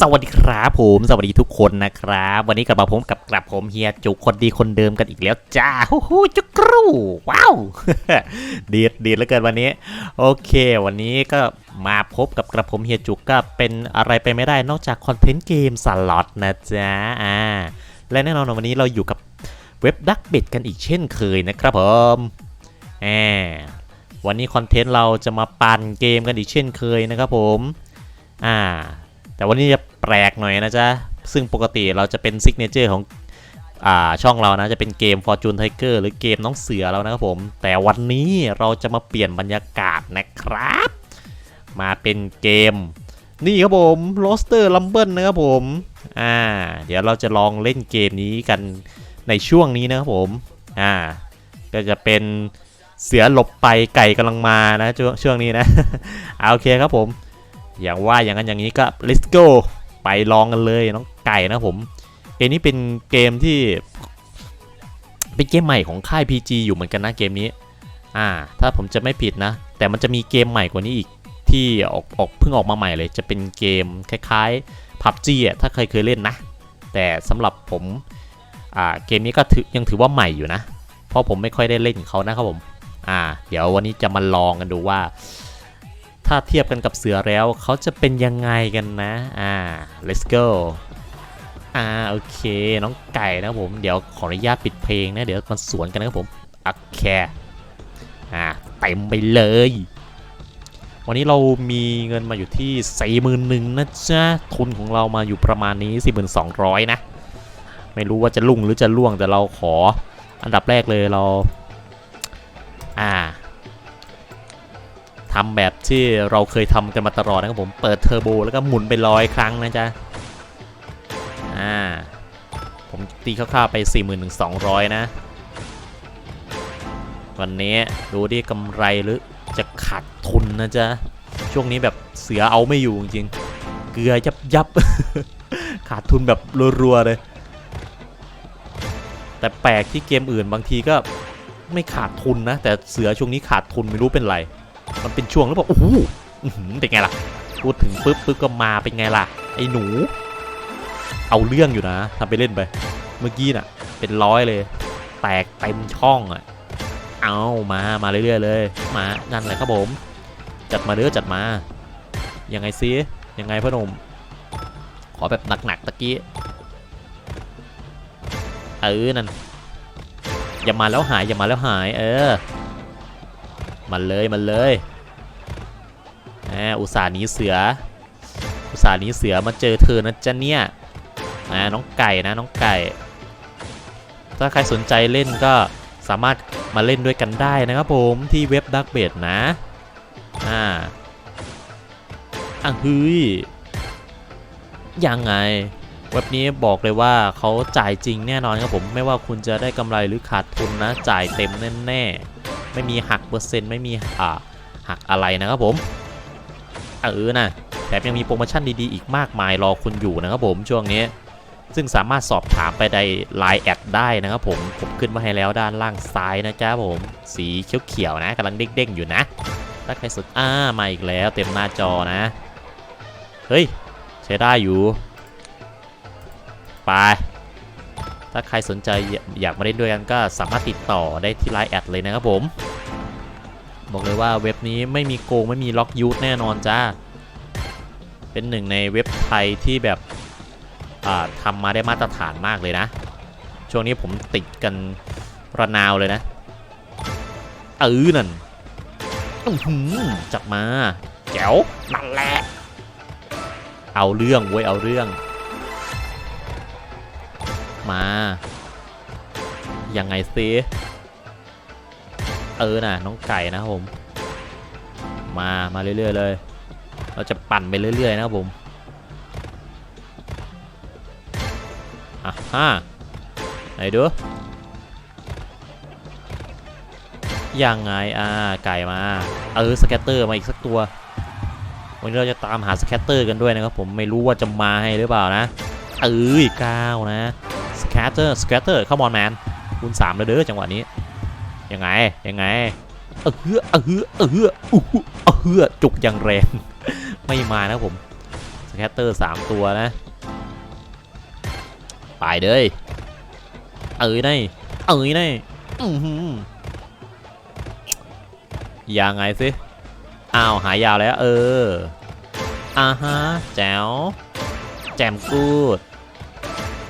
สวัสดีครับผมสวัสดีทุกคนนะครับ วันนี้กลับมาผมกับกลับผมเฮียจุกคนดีคนเดิมกันอีกแล้วจ้าฮู้ฮู้จุกรูว้าวดีดดีดเหลือเกินวันนี้ โอเค วันนี้ก็มาพบกับกระผมเฮียจุกก็เป็นอะไรไปไม่ได้นอกจากคอนเทนต์เกมสล็อตนะจ๊ะอ่าและแน่นอนวันนี้เราอยู่กับเว็บดักเบ็ดกันอีกเช่นเคยนะครับผมแหมวันนี้คอนเทนต์เราจะมาปั่นเกมกันอีกเช่นเคยนะครับผมอ่า แต่วันนี้จะแปลกหน่อยนะจ๊ะ ซึ่งปกติเราจะเป็นซิกเนเจอร์ของอ่าช่องเรานะจะเป็นเกม Fortune Tiger หรือเกมน้องเสือเรานะครับผม แต่วันนี้เราจะมาเปลี่ยนบรรยากาศนะครับ มาเป็นเกม นี่ครับผม Roster Rumble นะครับผมอ่าเดี๋ยวเราจะลองเล่นเกมนี้กันในช่วงนี้นะครับผมอ่าก็จะเป็นเสือหลบไปไก่กำลังมานะช่วงช่วงนี้นะ เอาโอเคครับผม อย่างว่าอย่างนั้นอย่างนี้ก็ let's go ไปลองกันเลยน้องไก่นะผมเกมนี้เป็นเกมที่ เป็นเกมใหม่ของค่าย PG อยู่เหมือนกันนะเกมนี้ อ่า ถ้าผมจะไม่ผิดนะ แต่มันจะมีเกมใหม่กว่านี้อีกที่ออกออกเพิ่งออกมาใหม่เลย จะเป็นเกมคล้ายๆ PUBG อะถ้าใครเคยเล่นนะ แต่สำหรับผมอ่าเกมนี้ก็ถือยังถือว่าใหม่อยู่นะ เพราะผมไม่ค่อยได้เล่นเขานะครับผม อ่า เดี๋ยววันนี้จะมาลองกันดูว่า ถ้าเทียบกันกับเสือแล้วเขาจะเป็นยังไงกันนะ อ่า let's go อ่าโอเค น้องไก่นะครับผม เดี๋ยวขออนุญาตปิดเพลงนะ เดี๋ยวมันสวนกันนะครับผมโอเคอ่าเต็มไปเลย วันนี้เรามีเงินมาอยู่ที่41,000นะจ๊ะ ทุนของเรามาอยู่ประมาณนี้4,200นะ ไม่รู้ว่าจะลุ่งหรือจะล่วงแต่เราขอ อันดับแรกเลยเรา ทำแบบที่เราเคยทำกันมาตลอดนะครับผมเปิดเทอร์โบแล้วก็หมุนไปร้อยครั้งนะจ๊ะอ่าผมตีคร่าวๆไป41,200 นะ วันนี้ดูดิกำไรหรือจะขาดทุนนะจ๊ะ ช่วงนี้แบบเสือเอาไม่อยู่จริงๆเกลือยับยับขาดทุนแบบรัวๆเลย แต่แปลกที่เกมอื่นบางทีก็ไม่ขาดทุนนะ แต่เสือช่วงนี้ขาดทุนไม่รู้เป็นไร มันเป็นช่วงแล้วบอกโอ้โหอื้หือเป็นไงล่ะ พูดถึงปุ๊บปุ๊บก็มาเป็นไงล่ะ ไอ้หนู เอาเรื่องอยู่นะทำไปเล่นไป เมื่อกี้น่ะ เป็นร้อยเลย แตกเต็มช่องอะ เอามา มาเรื่อยๆเลย มานั่นแหละครับผม จัดมาเด้อจัดมา ยังไงซิยังไงพ่อหนุ่ม ขอแบบหนักๆตะกี้เออนั่นอย่ามาแล้วหายอย่ามาแล้วหาย เออ มันเลยมันเลย แหมอุตส่าห์หนีเสือ อุตส่าห์หนีเสือมาเจอเธอนะจ๊ะเนี่ยนะน้องไก่นะน้องไก่ ถ้าใครสนใจเล่นก็สามารถมาเล่นด้วยกันได้นะครับผมที่เว็บดักเบดนะ อ่าอะเฮ้ยยังไง เว็บนี้บอกเลยว่าเขาจ่ายจริงแน่นอนครับผม ไม่ว่าคุณจะได้กำไรหรือขาดทุนนะ จ่ายเต็มแน่ๆ ไม่มีหักเปอร์เซ็นต์ ไม่มีอ่าหักอะไรนะครับผม เออนะแถมยังมีโปรโมชั่นดีๆ อีกมากมายรอคุณอยู่นะครับผมช่วงนี้ ซึ่งสามารถสอบถามไปใน Line แอดได้นะครับผม ผมขึ้นมาให้แล้วด้านล่างซ้ายนะจ๊ะผม สีเขียวๆนะกำลังเด้งๆอยู่นะ ถ้าใครสนอ่ามาอีกแล้วเต็มหน้าจอนะ เฮ้ย ใช้ได้อยู่ ไป ถ้าใครสนใจอยากมาเล่นด้วยกันก็สามารถติดต่อได้ที่ Line แอดเลยนะครับผม บอกเลยว่าเว็บนี้ไม่มีโกงไม่มีล็อกยูทแน่นอนจ้า เป็นหนึ่งในเว็บไทยที่แบบทำมาได้มาตรฐานมากเลยนะ ช่วงนี้ผมติดกันระนาวเลยนะเออนั่นจับมาแจ๋วนั่นแหละเอาเรื่องเว้ยเอาเรื่อง มา ยังไงซิ เออน่ะน้องไก่นะครับผม มามาเรื่อยๆเลย เราจะปั่นไปเรื่อยๆนะครับผมอะฮะไหนดูยังไงอ่าไก่มาเออสแกตเตอร์มาอีกสักตัววันนี้เราจะตามหาสแกตเตอร์กันด้วยนะครับผมไม่รู้ว่าจะมาให้หรือเปล่านะเอ้ยก้าวนะสแกตเตอร์สแกตเตอร์เข้ามอนแมนคูณสามเลยเด้อจังหวะนี้ ยังไงยังไงเออเออเออเอออู้หูเออจุกอย่างแรงไม่มานะผมสแคตเตอร์สามตัวนะไปเลยเอ้ยนี่เอ้ยนี่อือหือยังไงสิอ้าวหายยาวแล้ว เอออ่าฮะแจ๋วแจมกูด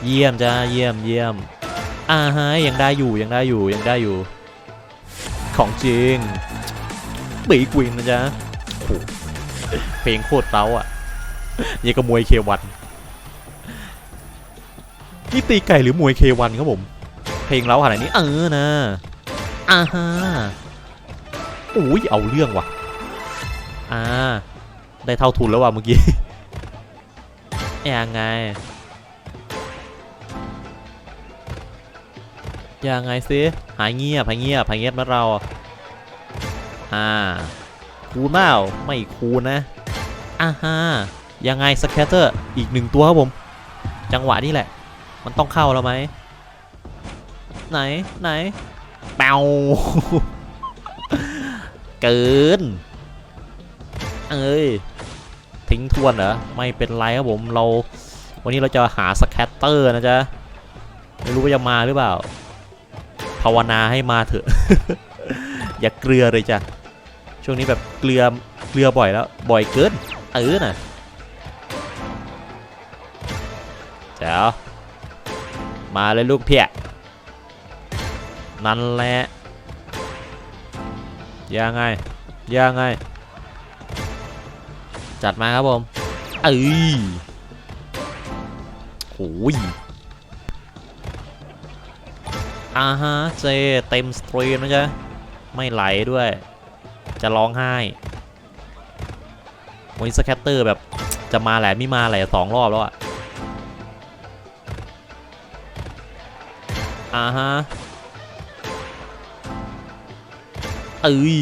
เยี่ยมจ้าเยี่ยมเยี่ยมอ่าฮะยังได้อยู่ยังได้อยู่ยังได้อยู่ ของจริงบีกวินนะจ๊ะโหเพลงโคตรเต้าอะยังกับมวยเควันนี่ตีไก่หรือมวยเควันครับผม เพลงเล้าขนาดนี้เออนะอ่าฮะโอ้ยเอาเรื่องว่ะ อ่า ได้เท่าทุนแล้วว่ะเมื่อกี้ยังไง ยังไงสิหายเงียบหายเงียบหายเงียบนะเรา อ่า คูณเปล่าไม่คูณนะอ่าฮะยังไงสแคตเตอร์อีกหนึ่งตัวครับผม จังหวะนี้แหละ มันต้องเข้าแล้วไหม ไหนไหนเป่าเกิน เอ้ย ทิ้งทวนเหรอ ไม่เป็นไรครับผมเรา วันนี้เราจะหาสแคตเตอร์นะจ๊ะ ไม่รู้ว่าจะมาหรือเปล่า ภาวนาให้มาเถอะ อย่าเกลือเลยจ้ะ ช่วงนี้แบบเกลือเกลือบ่อยแล้ว บ่อยเกินเออน่ะเจ้ามาเลยลูกเพียนั่นแหละยังไงยังไง จัดมาครับผมเอ้ยโอ้ย อ่าฮะเจเต็มสตรีมนะจ๊ะไม่ไหลด้วย จะร้องไห้วันนี้สแคตเตอร์แบบจะมาแหละไม่มาแหละสองรอบแล้วอะอ่าฮะเอ้ย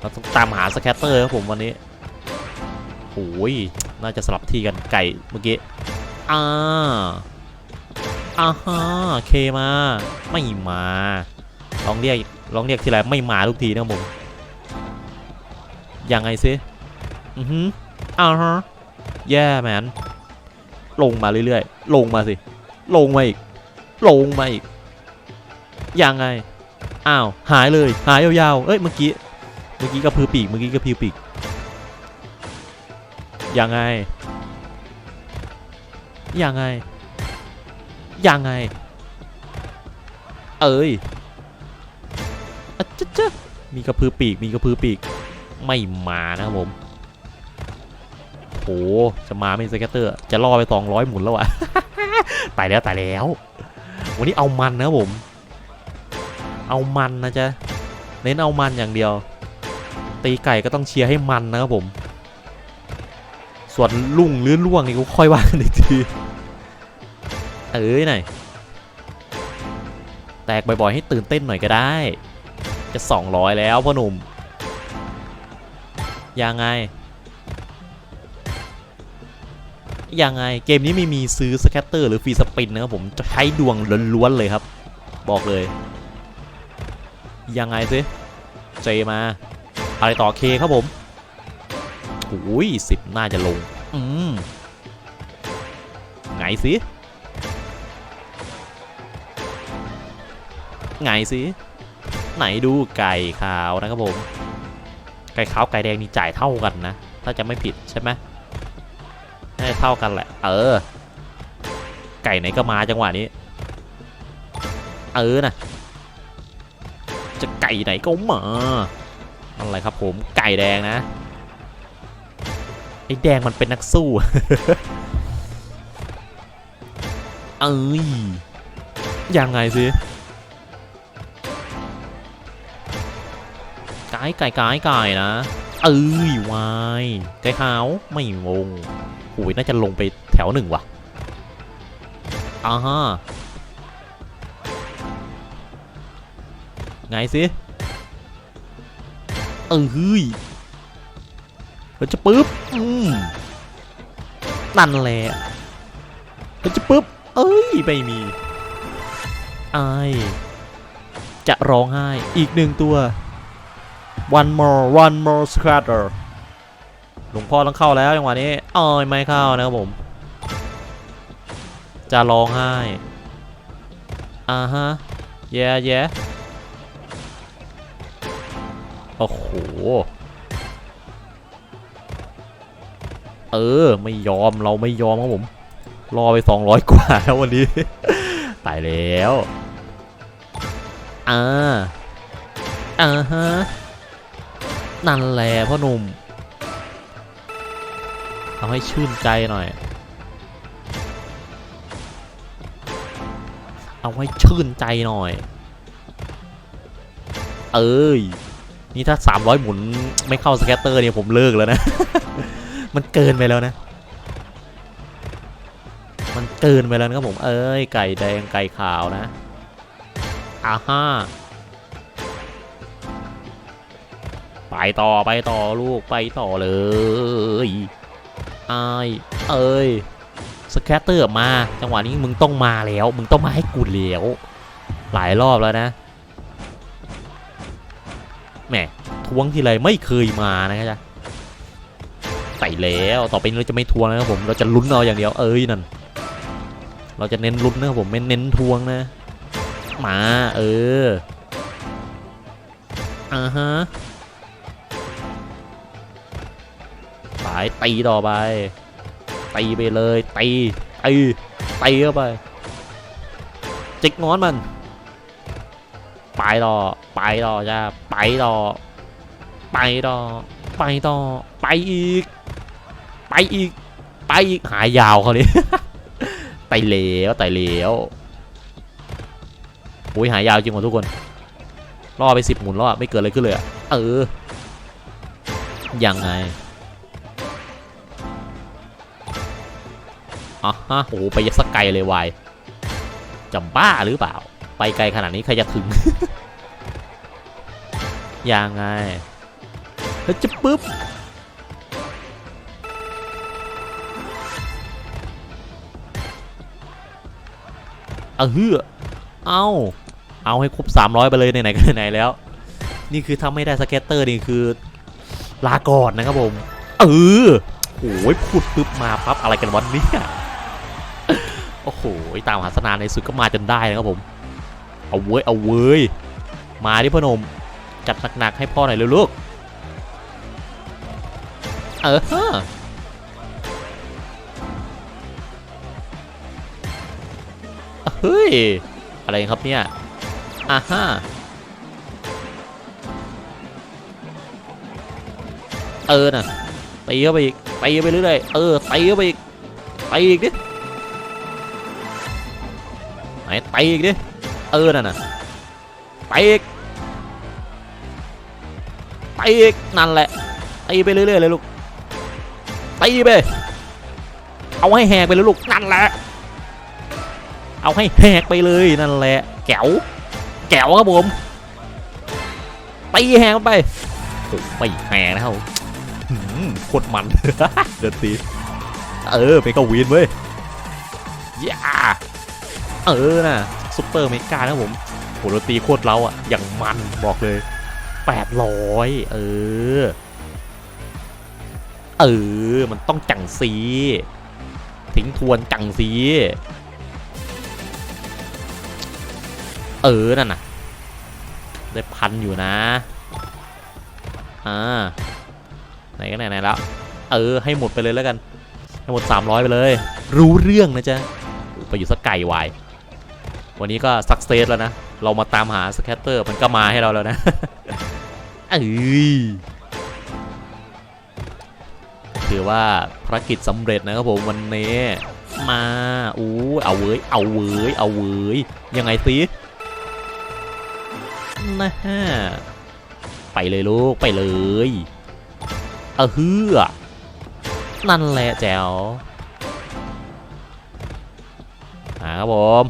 เราต้องตามหาสแคตเตอร์ครับผมวันนี้โอ้ยน่าจะสลับที่กันไก่เมื่อกี้อ่า อ่าฮะเคมา ไม่มาลองเรียกลองเรียกทีไรไม่มาทุกทีนะผมยังไงซิอือฮึอ่าฮะแย่แมนลงมาเรื่อยๆ ลงมาสิ ลงมาอีก ลงมาอีก ยังไง อ้าว หายเลย หายยาวๆ เอ้ย เมื่อกี้ เมื่อกี้กระพือปีก เมื่อกี้กระพือปีก ยังไง ยังไง ยังไง เอ้ยอะจ๊ะจ๊ะมีกระพือปีก มีกระพือปีก ไม่มานะครับผมโหจะมาไม่สเกตเตอร์ จะล่อไป 200 หมุนแล้วอะตายแล้วตายแล้ว วันนี้เอามันนะผม เอามันนะจ๊ะ เน้นเอามันอย่างเดียว ตีไก่ก็ต้องเชียร์ให้มันนะครับผม ส่วนลุ่งหรือล่วงนี่ก็ค่อยว่ากันอีกที เอ้ยหน่อยแตกบ่อยๆให้ตื่นเต้นหน่อยก็ได้ จะ 200 แล้วพ่อหนุ่ม ยังไง ยังไงเกมนี้ไม่มีซื้อสแคตเตอร์หรือฟรีสปินนะครับผมจะใช้ดวงล้วนๆเลยครับ บอกเลย ยังไงสิเจมา อะไรต่อเคครับผมโอ้ยสิบน่าจะลง อืมไงสิ ไงสิไหนดูไก่ขาวนะครับผม ไก่ขาวไก่แดงนี่จ่ายเท่ากันนะ ถ้าจะไม่ผิดใช่ไหมน่าจะเท่ากันแหละ เออ ไก่ไหนก็มาจังหวะนี้ เออนะจะไก่ไหนก็มาอะไรครับผม ไก่แดงนะ ไอ้แดงมันเป็นนักสู้ เอ้ยยังไงสิ ไก่ไก่ไก่ไก่นะ เอ้ยวายไก่ขาวไม่งงหูยน่าจะลงไปแถวหนึ่งว่ะอ่าฮะไงสิเออเฮ้ยเราจะปึ๊บอืมนั่นแหละเราจะปึ๊บเอ้ยไม่มีไอจะร้องไห้อีกหนึ่งตัว one more one more scatter หลวงพ่อต้องเข้าแล้วจังหวะนี้อ้อยไม่เข้านะครับผม จะร้องไห้อ่าฮะแย่แย่โอ้โห เออ ไม่ยอมเราไม่ยอมครับผม รอไป 200 กว่าแล้ววันนี้ ตายแล้ว อ่า อ่าฮะ นั่นแหละพ่อหนุ่มเอาให้ชื่นใจหน่อย เอาให้ชื่นใจหน่อย เอ้ย นี่ถ้า 300 หมุนไม่เข้าสแกตเตอร์เนี่ยผมเลิกแล้วนะ มันเกินไปแล้วนะ มันเกินไปแล้วนะครับผม เอ้ย ไก่แดงไก่ขาวนะอ่าฮ่า ไปต่อไปต่อลูกไปต่อเลยไอเอ้ยสแคตเตอร์มา จังหวะนี้มึงต้องมาแล้ว มึงต้องมาให้กูแล้วหลายรอบแล้วนะแหมทวงทีไรไม่เคยมานะครับจ๊ะใส่แล้วต่อไปนี้เราจะไม่ทวงนะครับผมเราจะลุ้นเอาอย่างเดียวเอ้ยนั่นเราจะเน้นลุ้นนะครับผมไม่เน้นทวงนะมาเอออ่าฮะายตีต่อไปตีไปเลยตีตีตีเข้าไปจิกงอนมัน ไปต่อไปต่อจ้าไปต่อไปต่อไปต่อไปอีก ไปอีก ไปอีกหายยาวเขาเลยไตเหลวไตเหลวโอ้ยหายยาวจริงหมดทุกคนล่อไปสิบหมุนแล้วอะไม่เกิดอะไรขึ้นเลยอะเออยังไง อะฮะโอ้โหไปยักสไกลเลยวายจำบ้าหรือเปล่า ไปไกลขนาดนี้ใครจะถึง ยังไง แล้วจะปุ๊บ เอาเฮือเอาเอาให้ครบ 300 ไปเลยไหนๆก็ไหนแล้ว นี่คือถ้าไม่ได้สเก็ตเตอร์นี่คือ ลาก่อนนะครับผม เออโอ้ยพูดปุ๊บมาปั๊บอะไรกันวันนี้ โอ้โหตามหาสนานในสุดก็มาจนได้นะครับผม เอาเว้ย เอาเว้ย มาดิพ่อหนม จัดหนักๆให้พ่อหน่อยเร็วลูก เออฮะเฮ้ย อะไรครับเนี่ยอ่าฮะเออน่ะตีเข้าไปอีกตีไปเรื่อยๆเออตีเข้าไปอีกตีอีกดิ อีกดิ เออน่ะน่ะตีอีกตีอีก นั่นแหละ ตีไปเรื่อยๆเลยลูก ตีไป เอาให้แหกไปเลยลูก นั่นแหละ เอาให้แหกไปเลยนั่นแหละ แก้ว แก้วครับผม ตีแหกไปโอ้ไม่แหกนะครับโคตรมัน เดินตี เออเป็นก็วินเว้ยย่า เออน่ะซุปเปอร์เมกานะผมโหดนตรีโคตรเล้าอะ อย่างมันบอกเลย 800 เออ เออ มันต้องจังซีทิ้งทวนจังซีเออ นั่นน่ะ ได้พันอยู่นะ อ่า ไหนก็ไหนไหนแล้ว เออ ให้หมดไปเลยแล้วกัน ให้หมด 300 ไปเลย รู้เรื่องนะจ๊ะ ไปอยู่สักไก่วาย วันนี้ก็สักเซสแล้วนะ เรามาตามหาสแคตเตอร์มันก็มาให้เราแล้วนะเอ้ยถือว่าภารกิจสำเร็จนะครับผมวันนี้มาอู้เอาเว้ยเอาเว้ยเอาเว้ยยังไงสินะฮะไปเลยลูกไปเลยเออฮือนั่นแหละแจ๋วอ่าครับผม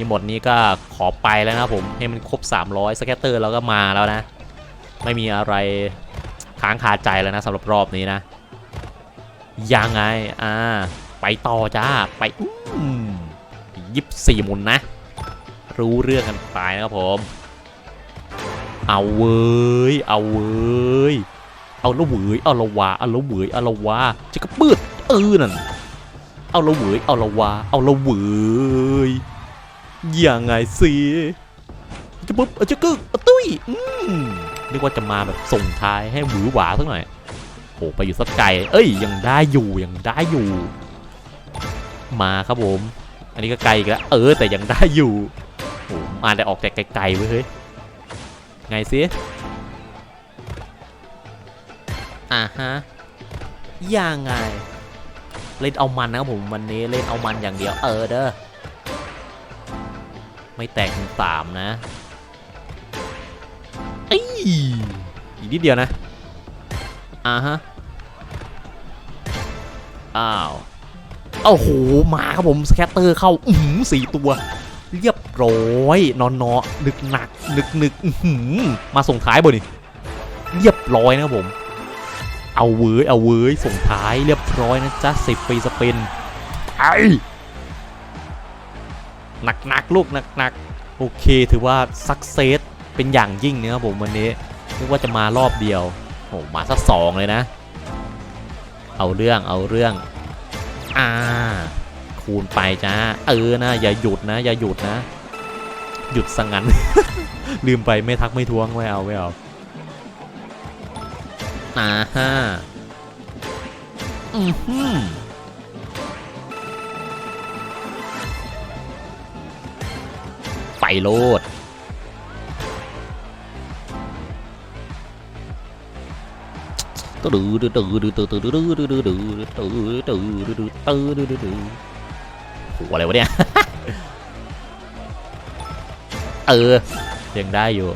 นี่หมดนี้ก็ขอไปแล้วนะผมให้มันครบ 300สแกตเตอร์แล้วก็มาแล้วนะ ไม่มีอะไรค้างคาใจแล้วนะสำหรับรอบนี้นะ ยังไงอ่าไปต่อจ้าไปอืมยิบสี่หมุนนะ รู้เรื่องกันไปนะครับผม เอาเว้ยเอาเว้ยเอาละเหวยเอาละวาเอาละเหวยเอาละวาจะกระปืดเออนั่นเอาละเหวยเอาละวาเอาละเหวย ยังไงสิจะปุ๊บจะกึกตุ้ยอืมนึกว่าจะมาแบบส่งท้ายให้หวือหวาสักหน่อยโอ้ไปอยู่สักไกลเอ้ยยังได้อยู่ยังได้อยู่ มาครับผม อันนี้ก็ไกลอีกแล้วเออแต่ยังได้อยู่โอ้มาแต่ออกแต่ไกลๆเว้ยเฮ้ยไงสิอ่าฮะยังไง เล่นเอามันนะครับผมวันนี้เล่นเอามันอย่างเดียวเออเด้อ ไม่แตกถึงสามนะเอ้ยอีกนิดเดียวนะ อ่าฮะ อ้าวโอ้โห มาครับผม สแคตเตอร์เข้า อือหือสี่ตัว เรียบร้อย นอนนอนึกหนัก นึกนึกอื้อหือมาส่งท้ายบ่นี่ เรียบร้อยนะครับผม เอาเว้ย เอาเว้ย ส่งท้ายเรียบร้อยนะจ๊ะสิบปีสเปนไอ หนักๆลูกหนักๆโอเคถือว่าสักเซสเป็นอย่างยิ่งนะครับผมวันนี้นึกว่าจะมารอบเดียวโอ้มาสักสองเลยนะ เอาเรื่องเอาเรื่องอ่าคูณไปจ้าเออนะอย่าหยุดนะ อย่าหยุดนะ หยุดสังงัน ลืมไปไม่ทักไม่ท้วงไม่เอาไม่เอาอ่าฮะอือหือ โลดตื้อตื้อตื้อตื้อตื้อตื้อตื้อตื้อตื้อตื้อตื้อตื้อตื้อตื้อตื้อตื้อโหอะไรวะเนี่ยเออยังได้อยู่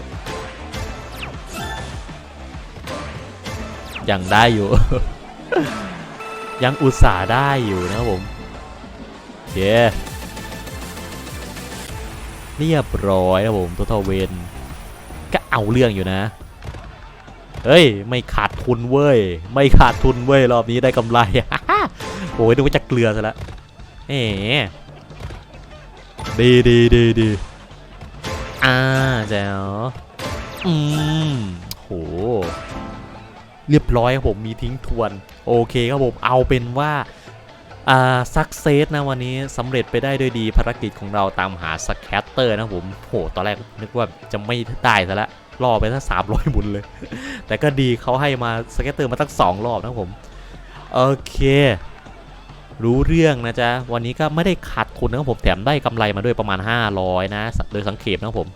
ยังได้อยู่ยังอุตส่าห์ได้อยู่นะครับผมโอเค เรียบร้อยนะครับผมตัวทเวนก็เอาเรื่องอยู่นะ เฮ้ย ไม่ขาดทุนเว้ย ไม่ขาดทุนเว้ย รอบนี้ได้กำไรโอ้ยนึกว่าจะเกลือซะแล้วเอ๋ดีดีดีดีอ่าแจ๋วอืมโห เรียบร้อยครับผมมีทิ้งทวน โอเคครับผม เอาเป็นว่า อ่าซักเซสนะวันนี้สำเร็จไปได้ด้วยดีภารกิจของเราตามหาสแคตเตอร์นะผมโหตอนแรกนึกว่าจะไม่ได้ซะแล้วรอไปทั้งสามร้อยบุญเลย แต่ก็ดีเขาให้มาสเก็ตเตอร์มาตั้งสองรอบนะผมโอเค รู้เรื่องนะจ๊ะ วันนี้ก็ไม่ได้ขาดทุนนะครับผมแถมได้กำไรมาด้วยประมาณ 500 นะ โดยสังเขปนะครับผม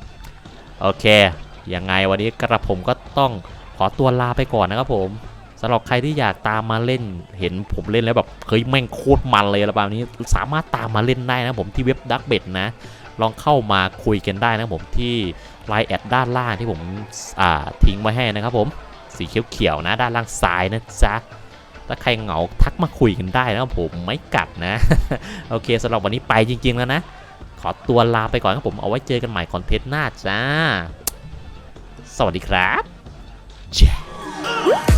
โอเคยังไงวันนี้กระผมก็ต้องขอตัวลาไปก่อนนะครับผม สำหรับใครที่อยากตามมาเล่นเห็นผมเล่นแล้วแบบเฮ้ยแม่งโคตรมันเลยอะไรแบบนี้สามารถตามมาเล่นได้นะผมที่เว็บดักเบ็ดนะ ลองเข้ามาคุยกันได้นะผมที่ไลน์แอดด้านล่างที่ผมทิ้งไว้ให้นะครับผมสีเขียวๆนะ ด้านล่างซ้ายนะจ๊ะถ้าใครเหงาทักมาคุยกันได้นะครับผมไม่กัดนะ โอเคสำหรับวันนี้ไปจริง ๆ แล้วนะ ขอตัวลาไปก่อนครับผมเอาไว้เจอกันใหม่คอนเทนต์หน้าจ้า สวัสดีครับ Yeah.